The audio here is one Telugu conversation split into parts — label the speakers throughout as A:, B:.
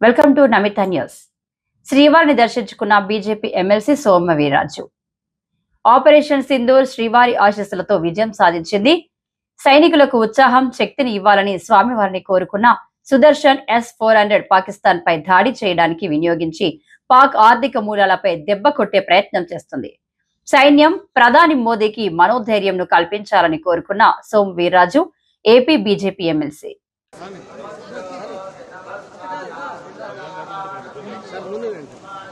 A: వెల్కమ్ టు నమిత న్యూస్ శ్రీవారిని దర్శించుకున్న BJP MLC Soma Veeraju operation Sindoor శ్రీవారి ఆశీస్సులతో విజయం సాధించింది. సైనికులకు ఉత్సాహం శక్తిని ఇవ్వాలని స్వామివారిని కోరుకున్న Sudarshan S four hundred Pakistan పై దాడి చేయడానికి వినియోగించి పాక్ ఆర్థిక మూలాలపై దెబ్బ కొట్టే ప్రయత్నం చేస్తుంది. సైన్యం ప్రధాని మోదీకి మనోధైర్యంను కల్పించాలని కోరుకున్న Som Veerraju
B: AP BJP MLC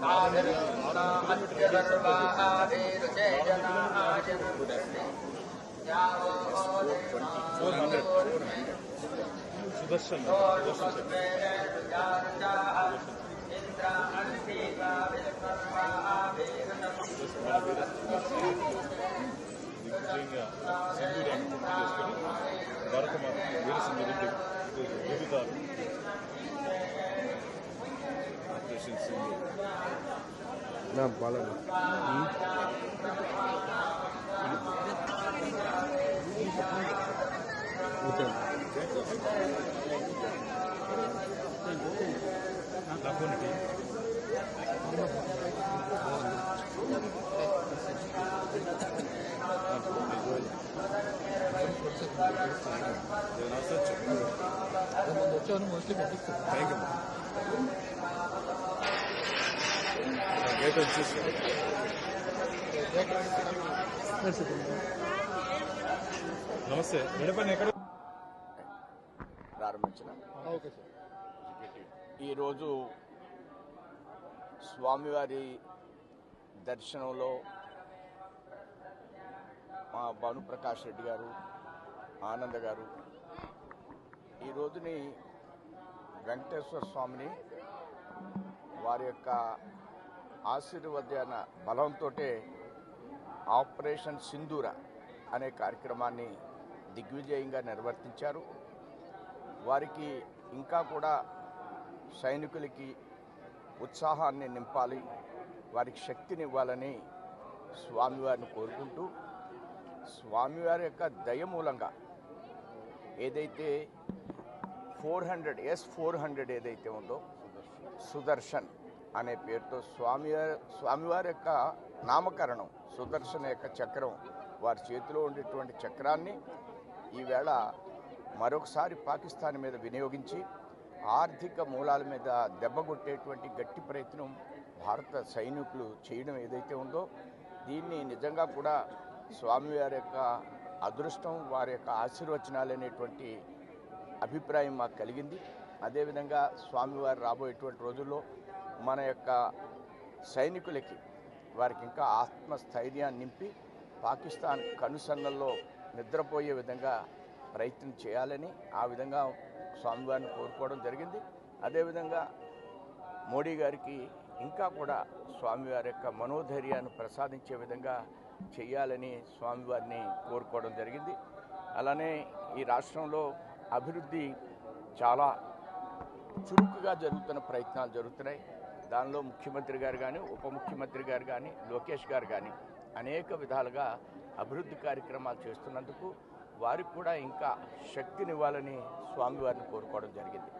B: మీరు ముందు రండి
C: దిగ్విజయంగా సింధూరాన్ని పూర్తి చేసుకొని భారతమాత వీర సింధూరు చెబుతారు ఆపరేషన్ సింధూర్
B: నా బాలండి
C: లకోనికి థ్యాంక్ యూ నమస్తే. ఎక్కడ?
D: ప్రారంభించిన ఈరోజు స్వామివారి దర్శనంలో మా భానుప్రకాష్ రెడ్డి గారు ఆనంద్ గారు ఈ రోజుని వెంకటేశ్వర స్వామిని వారి యొక్క ఆశీర్వదన బలంతో ఆపరేషన్ సింధూర అనే కార్యక్రమాన్ని దిగ్విజయంగా నిర్వర్తించారు. వారికి ఇంకా కూడా సైనికులకి ఉత్సాహాన్ని నింపాలి వారికి శక్తిని ఇవ్వాలని స్వామివారిని కోరుకుంటూ స్వామివారి యొక్క దయ మూలంగా ఏదైతే four hundred S four hundred ఏదైతే ఉందో సుదర్శన్ అనే పేరుతో స్వామి స్వామివారి యొక్క నామకరణం సుదర్శన యొక్క చక్రం వారి చేతిలో ఉండేటువంటి చక్రాన్ని ఈవేళ మరొకసారి పాకిస్తాన్ మీద వినియోగించి ఆర్థిక మూలాల మీద దెబ్బగొట్టేటువంటి గట్టి ప్రయత్నం భారత సైనికులు చేయడం ఏదైతే ఉందో దీన్ని నిజంగా కూడా స్వామివారి యొక్క అదృష్టం వారి యొక్క ఆశీర్వచనాలు అనేటువంటి అభిప్రాయం మాకు కలిగింది. అదేవిధంగా స్వామివారు రాబోయేటువంటి రోజుల్లో మన యొక్క సైనికులకి వారికి ఇంకా ఆత్మస్థైర్యాన్ని నింపి పాకిస్తాన్ కనుసన్నల్లో నిద్రపోయే విధంగా ప్రయత్నం చేయాలని ఆ విధంగా స్వామివారిని కోరుకోవడం జరిగింది. అదేవిధంగా మోడీ గారికి ఇంకా కూడా స్వామివారి యొక్క మనోధైర్యాన్ని ప్రసాదించే విధంగా చేయాలని స్వామివారిని కోరుకోవడం జరిగింది. అలానే ఈ రాష్ట్రంలో అభివృద్ధి చాలా చురుకుగా జరుగుతున్న ప్రయత్నాలు జరుగుతున్నాయి. దానిలో ముఖ్యమంత్రి గారు కానీ ఉప ముఖ్యమంత్రి గారు కానీ లోకేష్ గారు కానీ అనేక విధాలుగా అభివృద్ధి కార్యక్రమాలు చేస్తున్నందుకు వారికి కూడా ఇంకా శక్తినివ్వాలని స్వామివారిని కోరుకోవడం జరిగింది.